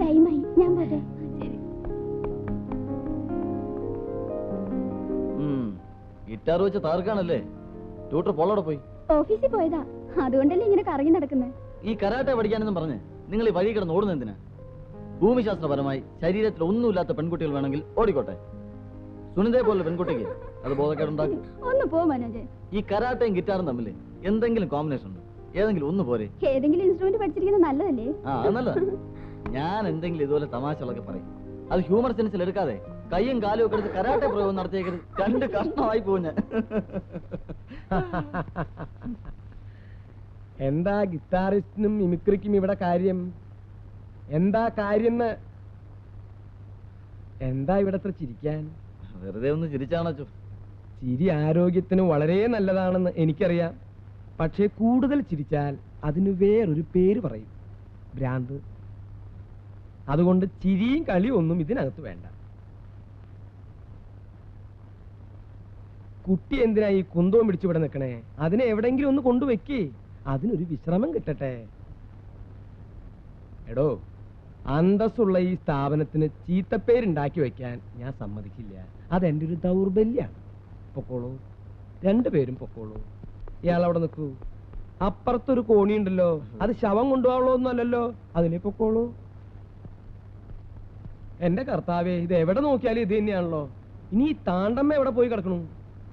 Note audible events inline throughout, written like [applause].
ടൈമായി ഞാൻ പോട്ടെ ഗിറ്റാർ വെച്ച് താർക്കാണല്ലേ ട്യൂട്ടർ പോളോടെ പോയി. ഓഫീസിൽ പോയതാ. അതുകൊണ്ടല്ലേ ഇങ്ങനെ കറങ്ങി നടക്കുന്നത് ഈ കരാട്ടെ പഠിക്കാനെന്നും പറഞ്ഞ് നിങ്ങൾ ഈ വഴി കിടന്ന് ഓടുന്ന എന്തിനാ? ഭൂമിശാസ്ത്രപരമായി ശരീരത്തിൽ ഒന്നുമില്ലാത്ത പെൺകുട്ടികൾ വേണമെങ്കിൽ ഓടിക്കോട്ടെ. സുനിതയെ പോലെ പെൺകുട്ടിക്ക് അത് ബോധക്കേടുണ്ടാക്കും. ഒന്ന് പോ മനോജ്. ഈ കരാട്ടയും ഗിറ്റാറും തമ്മിൽ എന്തെങ്കിലും കോമ്പിനേഷൻ ഉണ്ട്? ഏതെങ്കിലും ഒന്ന് പോരെ. ഏതെങ്കിലും ഇൻസ്ട്രുമെന്റ് പഠിച്ചിരിക്കുന്നത് നല്ലതല്ലേ? ആ നല്ല ഞാൻ എന്തെങ്കിലും ഇതുപോലെ തമാശകളൊക്കെ പറയും. അത് ഹ്യൂമർ സെൻസിൽ എടുക്കാതെ കൈയും കാലും ഒക്കെ എടുത്ത് കരാട്ടെ പ്രയോഗം നടത്തിയേക്കരുത്. രണ്ട് കഷ്ണമായി പോകും ഞാൻ. എന്താ ഗിറ്റാറിസ്റ്റിനും മിമിക്രിക്കും ഇവിടെ കാര്യം? എന്താ കാര്യം എന്താ ഇവിടെ ചിരിക്കാൻ? വെറുതെ ഒന്ന് ചിരിച്ചാണോ ചിരി ആരോഗ്യത്തിന് വളരെ നല്ലതാണെന്ന് എനിക്കറിയാം. പക്ഷേ കൂടുതൽ ചിരിച്ചാൽ അതിന് വേറൊരു പേര് പറയും. ഭ്രാന്ത്. അതുകൊണ്ട് ചിരിയും കളിയും ഒന്നും ഇതിനകത്ത് വേണ്ട. കുട്ടി എന്തിനാ ഈ കുന്തവും പിടിച്ചു ഇവിടെ നിൽക്കണേ? അതിനെ എവിടെങ്കിലും ഒന്ന് കൊണ്ടുവെക്കേ അതിനൊരു വിശ്രമം കിട്ടട്ടെ. എടോ അന്തസ്സുള്ള ഈ സ്ഥാപനത്തിന് ചീത്തപ്പേരുണ്ടാക്കി വെക്കാൻ ഞാൻ സമ്മതിക്കില്ല. അതെന്റെ ഒരു ദൗർബല്യാണ്. പൊക്കോളൂ. രണ്ടുപേരും പൊക്കോളൂ. ഇയാൾ അവിടെ നിൽക്കൂ. അപ്പുറത്തൊരു കോണിയുണ്ടല്ലോ. അത് ശവം കൊണ്ടുപോകാനുള്ള അതിനെ പൊക്കോളൂ. എന്റെ കർത്താവേ ഇത് എവിടെ നോക്കിയാലും ഇത് തന്നെയാണല്ലോ. ഇനി താണ്ടമ്മ എവിടെ പോയി കിടക്കണു?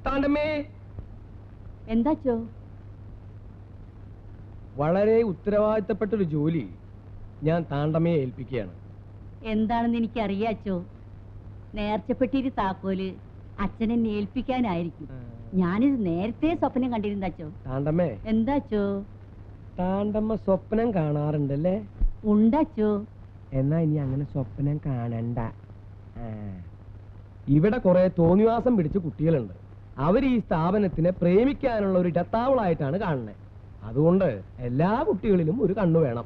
താണ്ടമ്മേ! എന്താച്ചോ? വളരെ ഉത്തരവാദിത്തപ്പെട്ട ഒരു ജോലി. ഞാൻ താണ്ടമ്മയെ ഏൽപ്പിക്കുകയാണ്. എന്താണെന്ന് എനിക്ക് അറിയാച്ചോ നേർച്ചപ്പെട്ടിരി താക്കോൽ അച്ഛനെ ഏൽപ്പിക്കാനായിരിക്കും. ഞാനിത് നേരത്തെ സ്വപ്നം കണ്ടിരുന്നച്ചോ താണ്ടമ്മേ. എന്താച്ചോ താണ്ടമ്മ സ്വപ്നം കാണാറുണ്ടല്ലേ? ഉണ്ടാച്ചോ എന്നാ ഇനി അങ്ങനെ സ്വപ്നം കാണണ്ട. ഇവിടെ കുറെ തോന്നിവാസം പിടിച്ച കുട്ടികളുണ്ട്. അവർ ഈ സ്ഥാപനത്തിനെ പ്രേമിക്കാനുള്ള ഒരു ഇടത്താവളായിട്ടാണ് കാണുന്നത് അതുകൊണ്ട് എല്ലാ കുട്ടികളിലും ഒരു കണ്ണു വേണം.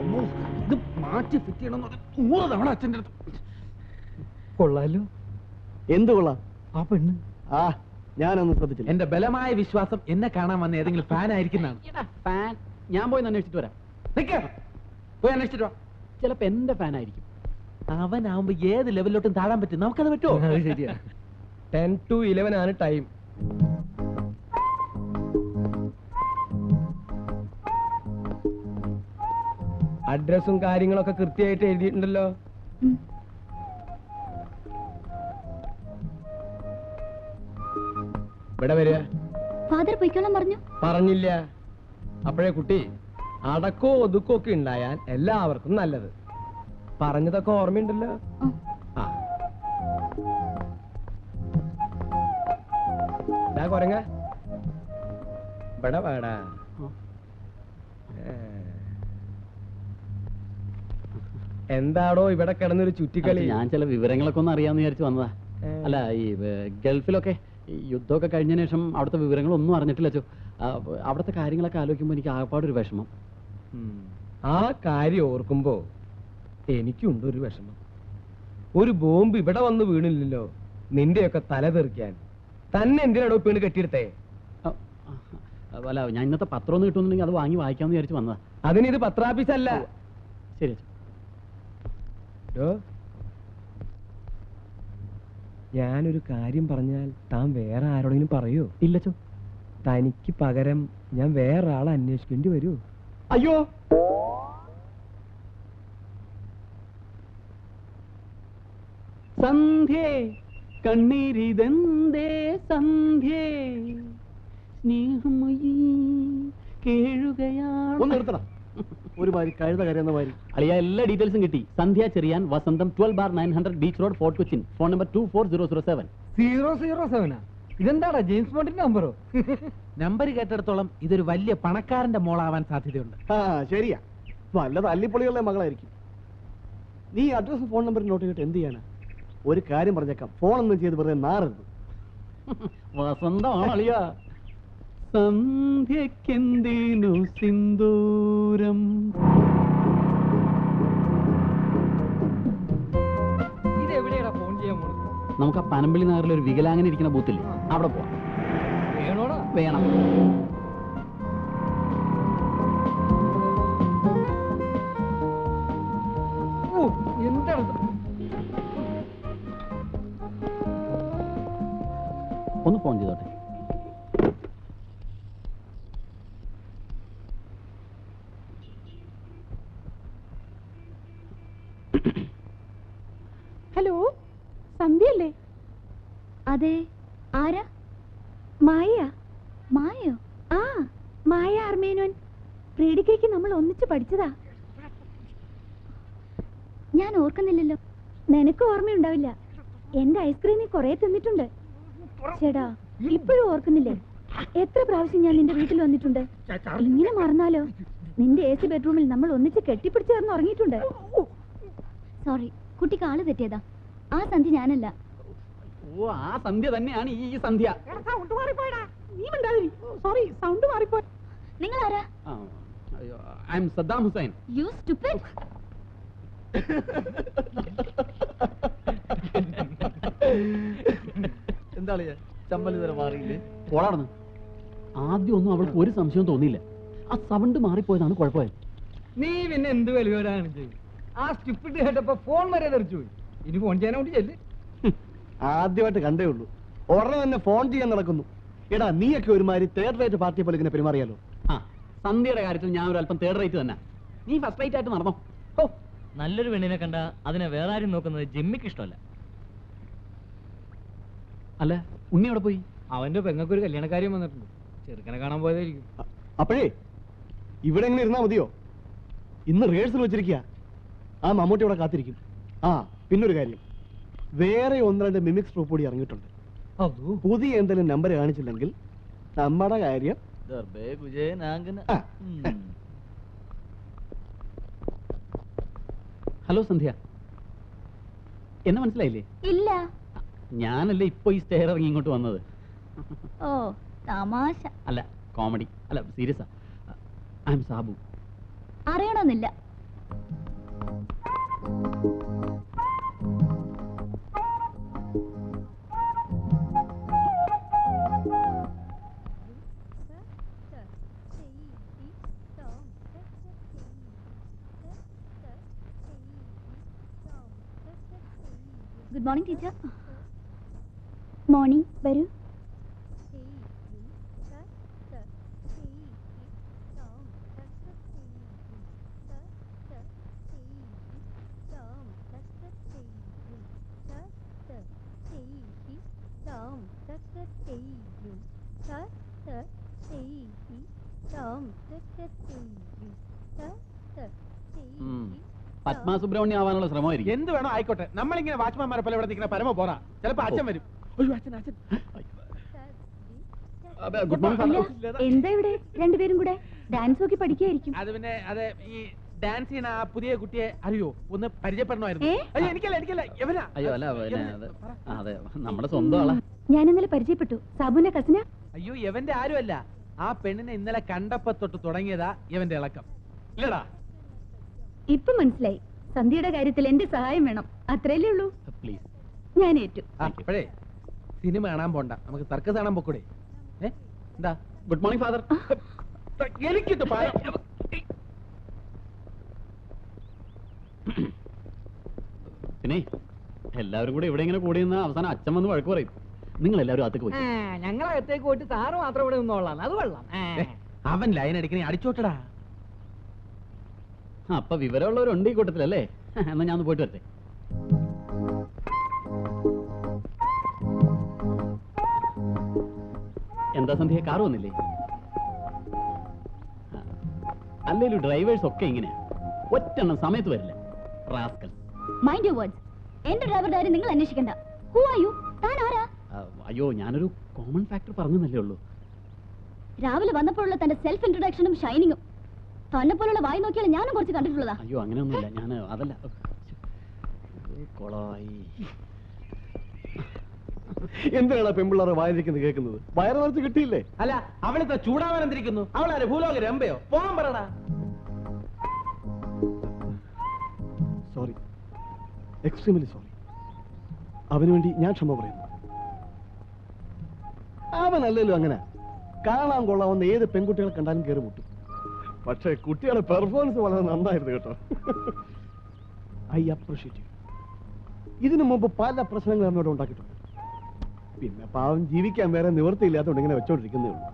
ഇത് മാറ്റി ഫിറ്റ് ചെയ്യണമെന്ന് നൂറ് തവണ അച്ഛന്റെ അടുത്ത്. കൊള്ളാലോ. എന്ത് കൊള്ളാം? ആ പെണ്ണ്. ആ ഞാനൊന്നും ശ്രദ്ധിച്ചില്ല. എന്റെ ബലമായ വിശ്വാസം എന്നെ കാണാൻ വന്ന ഏതെങ്കിലും ഫാൻ ആയിരിക്കുന്നതാണ്. ഫാൻ ഞാൻ പോയി അന്വേഷിച്ചിട്ട് വരാം. പോയി അന്വേഷിച്ചിട്ട് വാ. ചിലപ്പോ എന്റെ ഫാൻ ആയിരിക്കും. അവനാവുമ്പോ ഏത് ലെവലിലോട്ടും താഴാൻ പറ്റും. നമുക്കത് പറ്റുമോ? ശരിയാ. ടെൻ ടു ഇലവൻ ആണ് ടൈം. അഡ്രസ്സും കാര്യങ്ങളൊക്കെ കൃത്യമായിട്ട് എഴുതിയിട്ടുണ്ടല്ലോ. ഇവിടെ വരിക? ഫാദർ പൊയ്ക്കോളാൻ പറഞ്ഞു. പറഞ്ഞില്ല. അപ്പോഴേ കുട്ടി അടക്കോ ഒതുക്കോ ഒക്കെ ഉണ്ടായാൽ എല്ലാവർക്കും നല്ലത്. പറഞ്ഞതൊക്കെ ഓർമ്മയുണ്ടല്ലോ? ആ. കൊരങ്ങ. ഇവിടെ വേടാ. എന്താടോ ഇവിടെ കിടന്നൊരു ചുറ്റിക്കളി? ഞാൻ ചില വിവരങ്ങളൊക്കെ ഒന്ന് അറിയാന്ന് വിചാരിച്ചു വന്നതാ. അല്ല ഈ ഗൾഫിലൊക്കെ ഈ യുദ്ധമൊക്കെ കഴിഞ്ഞ ശേഷം അവിടുത്തെ വിവരങ്ങളൊന്നും അറിഞ്ഞിട്ടില്ല ചോ അവിടുത്തെ കാര്യങ്ങളൊക്കെ ആലോചിക്കുമ്പോൾ എനിക്ക് ആകപ്പാടൊരു വിഷമം. ആ കാര്യം ഓർക്കുമ്പോ എനിക്കുണ്ട് ഒരു വിഷമം. ഒരു ബോംബ് ഇവിടെ വന്ന് വീണില്ലല്ലോ നിന്റെയൊക്കെ തല തെറിക്കാൻ. തന്നെ എന്തിനാടോ പീണ് കെട്ടിയെടുത്തേ? അല്ല ഞാൻ ഇന്നത്തെ പത്രം ഒന്ന് കിട്ടുന്നുണ്ടെങ്കിൽ അത് വാങ്ങി വായിക്കാമെന്ന് വിചാരിച്ചു വന്നതാ. അതിനിത് പത്രാഫീസല്ല. ശരി ഡോ, ഞാനൊരു കാര്യം പറഞ്ഞാൽ താൻ വേറെ ആരോടെങ്കിലും പറയോ. ഇല്ലച്ചോ തനിക്ക് പകരം ഞാൻ വേറെ ആളെ അന്വേഷിക്കേണ്ടി വരൂ. അയ്യോ. സന്ധ്യേ കണ്ണീരിതെന്തേ സന്ധ്യേ? സ്നേഹമയീ കേഴുകയാണ് ഒന്ന് നിർത്തണം. ഒരു മാതിരി കഴുത കരയുന്ന മാതിരി. അളിയ എല്ലാ ഡീറ്റെയിൽസും കിട്ടി. Sandhya Cherian Vasantham twelve bar nine hundred beach road Fort Cochin phone number two four zero zero seven zero zero സെവനാ ഇതെന്താടാ ജെയിംസ് ബോണ്ടിന്റെ നമ്പറോ നമ്പർ കേട്ടിടത്തോളം ഇതൊരു വലിയ പണക്കാരന്റെ മോളാവാൻ സാധ്യതയുണ്ട്. ആ ശരിയാ. നല്ല തല്ലിപ്പൊളികളുടെ മകളായിരിക്കും. നീ അഡ്രസ് ഫോൺ നമ്പർ നോട്ട് ചെയ്തിട്ട് എന്ത് ചെയ്യാനാ? ഒരു കാര്യം പറഞ്ഞേക്കാം. ഫോൺ ഒന്നും ചെയ്ത് വെറുതെ നാറരുത്. വസന്തമാണ് അളിയ സന്ധ്യക്കെന്തിനു സിന്ദൂരം? ഫോൺ ചെയ്യാൻ പോണത്? നമുക്ക് ആ പനമ്പിളി നഗറിൽ ഒരു വികലാങ്ങനെ ഇരിക്കുന്ന ബൂത്തില്ലേ അവിടെ പോവാം. വേണോടാ. വേണം. അതെ. ആരാ? മായ? മായോ? ആ മായ ആർമേനോൻ. പ്രീഡിക്കയ്ക്ക് നമ്മൾ ഒന്നിച്ച് പഠിച്ചതാ. ഞാൻ ഓർക്കുന്നില്ലല്ലോ. നിനക്ക് ഓർമ്മയുണ്ടാവില്ല. എന്റെ ഐസ്ക്രീമിൽ കുറെ തിന്നിട്ടുണ്ട്. ചേടാ ഇപ്പോഴും ഓർക്കുന്നില്ലേ? എത്ര പ്രാവശ്യം ഞാൻ നിന്റെ വീട്ടിൽ വന്നിട്ടുണ്ട്? ഇങ്ങനെ മറന്നാലോ? നിന്റെ എ സി ബെഡ്റൂമിൽ നമ്മൾ ഒന്നിച്ച് കെട്ടിപ്പിടിച്ച് ഉറങ്ങിയിട്ടുണ്ട് സോറി കുട്ടിക്ക് ആൾ തെറ്റിയതാ. ആ സന്ധി ഞാനല്ല. ഓ ആ സന്ധ്യ തന്നെയാണ് ഈ സന്ധ്യ. സോറി സൗണ്ട് മാറിപ്പോയി. നിങ്ങൾ ആരാ I'm Saddam Hussein. You stupid എന്താ ചമ്മൽ ഇതുവരെ മാറിയില്ലേ? പോളാർന്ന് ആദ്യം ഒന്നും അവൾക്ക് ഒരു സംശയം തോന്നിയില്ല. ആ സൗണ്ട് മാറിപ്പോയതാണ് കുഴപ്പമായത്. നീ പിന്നെ എന്ത് വലിയവരാണ് ചെയ്യും ആ സ്റ്റിപ്പിട്ട് കേട്ടപ്പോ ഫോൺ വരെ തെറിച്ചു പോയി. ഇനി ഫോൺ ചെയ്യാനോട്ട് ചെല്ല്. ആദ്യമായിട്ട് കണ്ടേ ഉള്ളൂ. ഉടനെ തന്നെ ഫോൺ ചെയ്യാൻ നടക്കുന്നു. എടാ നീയൊക്കെ ഒരുമാതിരി തേർഡ് റേറ്റ് പാർട്ടി പോലെ ഇങ്ങനെ പെരുമാറിയാലോ? ആ സന്ധ്യയുടെ കാര്യത്തിൽ ഞാൻ ഒരു അല്പം തേർഡ് റേറ്റ് തന്നെ. നീ ഫസ്റ്റ് റേറ്റ് ആയിട്ട് നടന്നോ. ഓ നല്ലൊരു പെണ്ണിനെ കണ്ട അതിനെ വേറെ ആരും നോക്കുന്നത് ജിമ്മിക്ക് ഇഷ്ടമല്ല. അല്ല ഉണ്ണി അവിടെ പോയി? അവന്റെ പെങ്ങൾക്ക് ഒരു കല്യാണക്കാര്യം വന്നിട്ടുണ്ട്. ചെറുക്കനെ കാണാൻ പോയതായിരിക്കും. അപ്പോഴേ ഇവിടെ എങ്ങനെ ഇരുന്നാ മതിയോ? ഇന്ന് റിഹേഴ്സൽ വെച്ചിരിക്കുക ആ മമ്മൂട്ടി ഇവിടെ കാത്തിരിക്കും. ആ പിന്നൊരു കാര്യം. വേറെ ഒന്ന് രണ്ട് മിമിക്സ് ട്രൂപ്പ് കൂടി ഇറങ്ങിയിട്ടുണ്ട്. പുതിയ എന്തെങ്കിലും നമ്പർ കാണിച്ചില്ലെങ്കിൽ നമ്മുടെ കാര്യം. ഹലോ സന്ധ്യ. എന്നെ മനസ്സിലായില്ലേ? ഇല്ല. ഞാനല്ലേ ഇപ്പൊ ഈ സ്റ്റെയർ ഇറങ്ങി ഇങ്ങോട്ട് വന്നത്? ഓ തമാശ. അല്ല കോമഡി അല്ല സീരിയസാ ഐ എം സാബു. അറിയണമെന്നില്ല. ഗുഡ് മോർണിംഗ് ടീച്ചർ മോർണിംഗ് വരൂ പത്മ സുബ്രഹ്മണ്യം ആവാനുള്ള ശ്രമമായിരിക്കും. എന്ത് വേണോ ആയിക്കോട്ടെ. നമ്മളിങ്ങനെ വാച്ച്മാൻമാരെ പോലെ ഇവിടെ നിൽക്കുന്ന പരമ പോറാ ചിലപ്പോ അച്ഛൻ വരും. അയ്യോ അച്ഛൻ അച്ഛൻ. ഗുഡ് മോർണിംഗ് അല്ല ഫാദർ എന്താ ഇവിടെ? രണ്ടുപേരും കൂടെ ഡാൻസ് നോക്കി പഠിക്കുകയായിരിക്കും. അത് പിന്നെ അത് ഈ ഡാൻസ് ചെയ്യുന്ന ആ പുതിയ കുട്ടിയെ അറിയോ? ഒന്ന് പരിചയപ്പെടണമായിരുന്നു. ഏ? അയ്യോ എനിക്കല്ല എനിക്കല്ല. എവനാ അയ്യോ അല്ല? അത് നമ്മുടെ സ്വന്തം ആളാ. ഞാൻ ഇന്നലെ പരിചയപ്പെട്ടു. സാബുവിന്റെ കസിന അയ്യോ എവന്റെ ആരുമല്ല. ആ പെണ്ണിനെ ഇന്നലെ കണ്ടപ്പോ തൊട്ട് തുടങ്ങിയതാ ഇവന്റെ ഇളക്കം. ഇല്ലടാ. ഇപ്പൊ മനസ്സിലായി. സന്ധ്യയുടെ കാര്യത്തിൽ എന്റെ സഹായം വേണം. അത്രയല്ലേ ഉള്ളൂ? പ്ലീസ് ഞാൻ ഏറ്റു. ആ ഇപ്പോഴേ സിനിമ കാണാൻ പോണ്ട. നമുക്ക് സർക്കസ് കാണാൻ പോക്കൂടെ. എന്താ? ഗുഡ് മോർണിംഗ് ഫാദർ എനിക്കിത് പാരം പിന്നെ എല്ലാവരും കൂടെ ഇവിടെ ഇങ്ങനെ കൂടി നിന്ന് അവസാനം അച്ഛൻ വന്ന് വഴക്ക് പറയും. നിങ്ങൾ എല്ലാവരും അകത്തേക്ക് പോയി. ഞങ്ങളകത്തേക്ക് പോയിട്ട് സാറ് മാത്രം ഇവിടെ നിന്നോളാം. അത് വെള്ളം അവൻ ലൈൻ അടിക്കണേ അടിച്ചോട്ടടാ. അപ്പൊ വിവരമുള്ളവരുണ്ട് ഈ കൂട്ടത്തിലല്ലേ? എന്നാ ഞാൻ ഒന്ന് പോയിട്ട് വരട്ടെ. എന്താ സന്ധ്യ കാർ വന്നില്ലേ? അല്ലേലും ഡ്രൈവേഴ്സ് ഒക്കെ ഇങ്ങനെ ഒറ്റെണ്ണം സമയത്ത് വരില്ല. റാസ്കൽ. മൈൻഡ് യുവർ എന്റെ ഡ്രൈവർ കാര്യം നിങ്ങൾ അന്വേഷിക്കണ്ട. ഹൂ ആർ യു താൻ ആരാ? അയ്യോ ഞാനൊരു കോമൺ ഫാക്ടർ പറഞ്ഞെന്നല്ലേ ഉള്ളൂ. രാവിലെ വന്നപ്പോഴുള്ള തന്റെ സെൽഫ് ഇൻട്രൊഡക്ഷനും ഷൈനിങ്ങും തന്നെ പോലുള്ള വായി നോക്കിയാൽ ഞാനും കുറച്ച് കണ്ടിട്ടുള്ളതാ. അയ്യോ അങ്ങനെയൊന്നുമില്ല. ഞാൻ അതല്ല. കൊളായി. എന്തിനാണ് പെമ്പിള്ളാറ് വായിരിക്കുന്നത് കേൾക്കുന്നത്? വയറ് നിറച്ച് കിട്ടിയില്ലേ? അല്ല അവളിത്ര ചൂടാവാൻ എന്തിരിക്കുന്നു? അവളാര് ഭൂലോക രമ്പയോ? പോകാൻ പറടാ. സോറി എക്സ്ട്രീംലി സോറി അവന് വേണ്ടി ഞാൻ ക്ഷമ പറയുന്നു. അവനല്ലല്ലോ അങ്ങനെ. കാണാൻ കൊള്ളാവുന്ന ഏത് പെൺകുട്ടികളെ കണ്ടാലും കയറി മുട്ടും പക്ഷേ കുട്ടികളുടെ പെർഫോമൻസ് വളരെ നന്നായിരുന്നു കേട്ടോ. ഐ അപ്രിഷിയേറ്റ് ഇതിനു മുമ്പ് പല പ്രശ്നങ്ങൾ എന്നോട് ഉണ്ടാക്കിയിട്ടുണ്ട്. പിന്നെ പാവം ജീവിക്കാൻ വേറെ നിവൃത്തിയില്ലാത്തതുകൊണ്ട് ഇങ്ങനെ വെച്ചോണ്ടിരിക്കുന്നേ ഉള്ളൂ.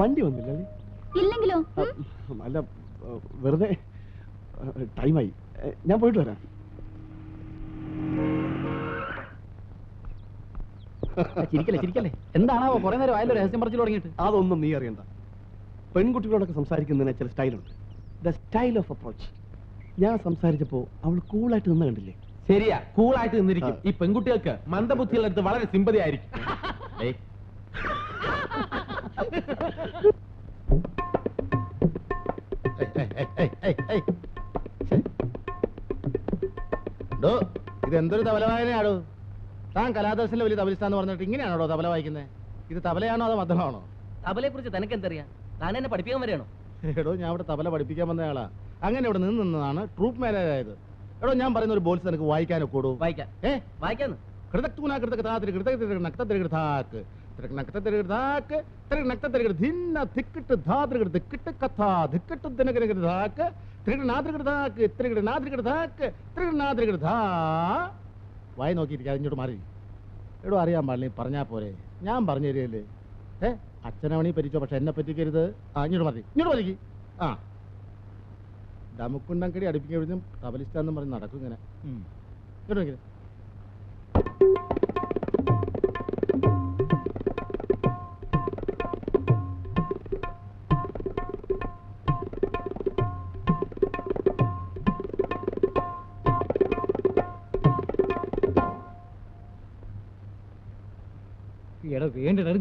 വണ്ടി വന്നില്ലേ ഇല്ലെങ്കിലോ? അല്ല വെറുതെ ടൈമായി. ഞാൻ പോയിട്ട് വരാം. ചിരിക്കല്ലേ ചിരിക്കല്ലേ? എന്താണാവോ കുറെ നേരം ആയാലും രഹസ്യം പറച്ചിൽ തുടങ്ങിയിട്ട്? അതൊന്നും നീ അറിയണ്ട. പെൺകുട്ടികളോടൊക്കെ സംസാരിക്കുന്നതിന് ചില സ്റ്റൈലുണ്ട്. ദ സ്റ്റൈൽ ഓഫ് അപ്രോച്ച് ഞാൻ സംസാരിച്ചപ്പോ അവൾ കൂളായിട്ട് നിന്ന് കണ്ടില്ലേ? ശരിയാ കൂളായിട്ട് നിന്നിരിക്കും. ഈ പെൺകുട്ടികൾക്ക് മന്ദബുദ്ധികളുടെ അടുത്ത് വളരെ സിമ്പതി ആയിരിക്കും. [laughs] ഏയ് ഡോ ഇത് എന്തൊരു തബല വായനയാടോ താൻ കലാദർശനിലെ വലിയ തബലിസ്ഥാന്ന് പറഞ്ഞിട്ട് ഇങ്ങനെയാണോ തബല വായിക്കുന്നത് ഇത് തബലയാണോ അതോ മദ്ദമാണോ തബലയെ കുറിച്ച് തനിക്ക് എന്തറിയാം താൻ എന്നെ പഠിപ്പിക്കാൻ വരെയാണോ എടോ ഞാൻ ഇവിടെ തബല പഠിപ്പിക്കാൻ വന്ന ആളാ അങ്ങനെ ഇവിടെ നിന്ന് നിന്നതാണ് ട്രൂപ്പ് മാനേജ് ആയത് എടോ ഞാൻ പറയുന്ന ഒരു ബോൾസ് നിനക്ക് വായിക്കാനൊക്കെ കൂടൂ വായിക്കാം ഏ വായിക്കാന്ന് കൃതക്തൂന കൃതക താതിരി കൃതക തിരുക നക്ത തിരുക ധാക്ക് തിരുക നക്ത തിരുക ധാക്ക് തിരുക നക്ത തിരുക ധിന്ന ധിക്കിട്ട് ധാതൃക ദിക്കിട്ട് കഥ ധിക്കിട്ട് ദിനകര ധാക്ക് തിരുക നാദ്രിക ധാക്ക് തിരുക നാദ്രിക ധാക്ക് തിരുക നാദ്രിക ധാ വായി നോക്കിയിരിക്കുക അതിഞ്ഞോട്ട് മാറി. എടോ അറിയാൻ പാടില്ല പറഞ്ഞാൽ പോരെ. ഞാൻ പറഞ്ഞു തരികയല്ലേ ഏ അച്ഛനവണി പറ്റിച്ചോ പക്ഷെ എന്നെ പറ്റിക്കരുത്. ആ ഇങ്ങോട്ട് മതി ഇങ്ങോട്ട് മതിക്ക് ആ. ഡമുക്കുണ്ടങ്കടി അടുപ്പിക്കുമ്പോഴും തബലിസ്ഥാന്നും പറഞ്ഞ് നടക്കും ഇങ്ങനെ. ഇങ്ങോട്ട് നോക്കിയത്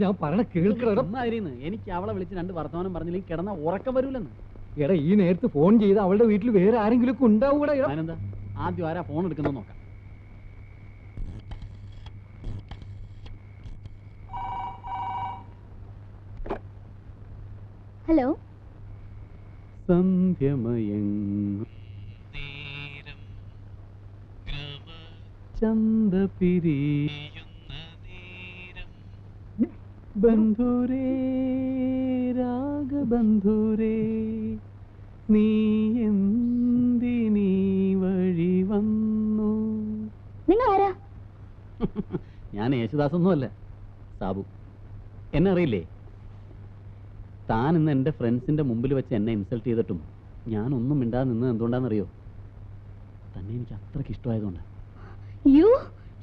ഞാൻ പറയണ കേൾക്കണം എനിക്ക് അവളെ വിളിച്ച് രണ്ട് വർത്തമാനം പറഞ്ഞില്ലെങ്കിൽ കിടന്ന ഉറക്കം വരൂലെന്ന്. എടാ ഈ നേരത്ത് ഫോൺ ചെയ്ത് അവളുടെ വീട്ടിൽ വേറെ ആരെങ്കിലും ഒക്കെ ഉണ്ടാവൂടാ ഞാനെന്താ? ആദ്യം ആരാ ഫോൺ എടുക്കുന്നത് നോക്കാം. ഹലോ? സന്ധ്യമയ ബന്ധുരേ രാഗബന്ധുരേ നീ എന്തിനീ വഴി വന്നു? നിങ്ങൾ ആരാ [laughs] ഞാൻ യേശുദാസൊന്നുമല്ല സാബു. എന്നെ അറിയില്ലേ? താൻ ഇന്ന് എന്റെ ഫ്രണ്ട്സിന്റെ മുമ്പിൽ വെച്ച് എന്നെ ഇൻസൾട്ട് ചെയ്തിട്ടും ഞാനൊന്നും മിണ്ടാതെ നിന്നത് എന്തുകൊണ്ടാണെന്നറിയോ? തന്നെ എനിക്ക് അത്രയ്ക്ക് ഇഷ്ടമായതുകൊണ്ടാണ് യു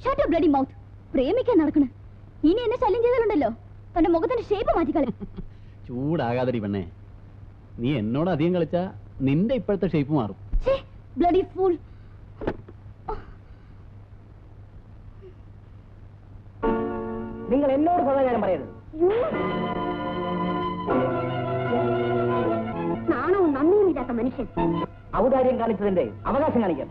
ഷട്ട് ബ്ലഡി മൗത്ത് പ്രേമിക്കാൻ നടക്കണ. ഇനി എന്നെ ശല്യം ചെയ്താലുണ്ടല്ലോ. തന്റെ മുഖത്തിന്റെ ഷേപ്പ് മാറ്റിക്കളി [laughs] ചൂടാകാതെ പെണ്ണേ. നീ എന്നോട് അധികം കളിച്ചാ നിന്റെ ഇപ്പോഴത്തെ ഷേപ്പ് മാറും. ബ്ലഡി ഫൂൾ നിങ്ങൾ എന്നോട് സദാചാരം പറയരുത്. നാണവും നന്ദിയും ഇല്ലാത്ത മനുഷ്യൻ. ഔദാര്യം കാണിച്ചതിന്റെ അവകാശം കാണിക്കാം.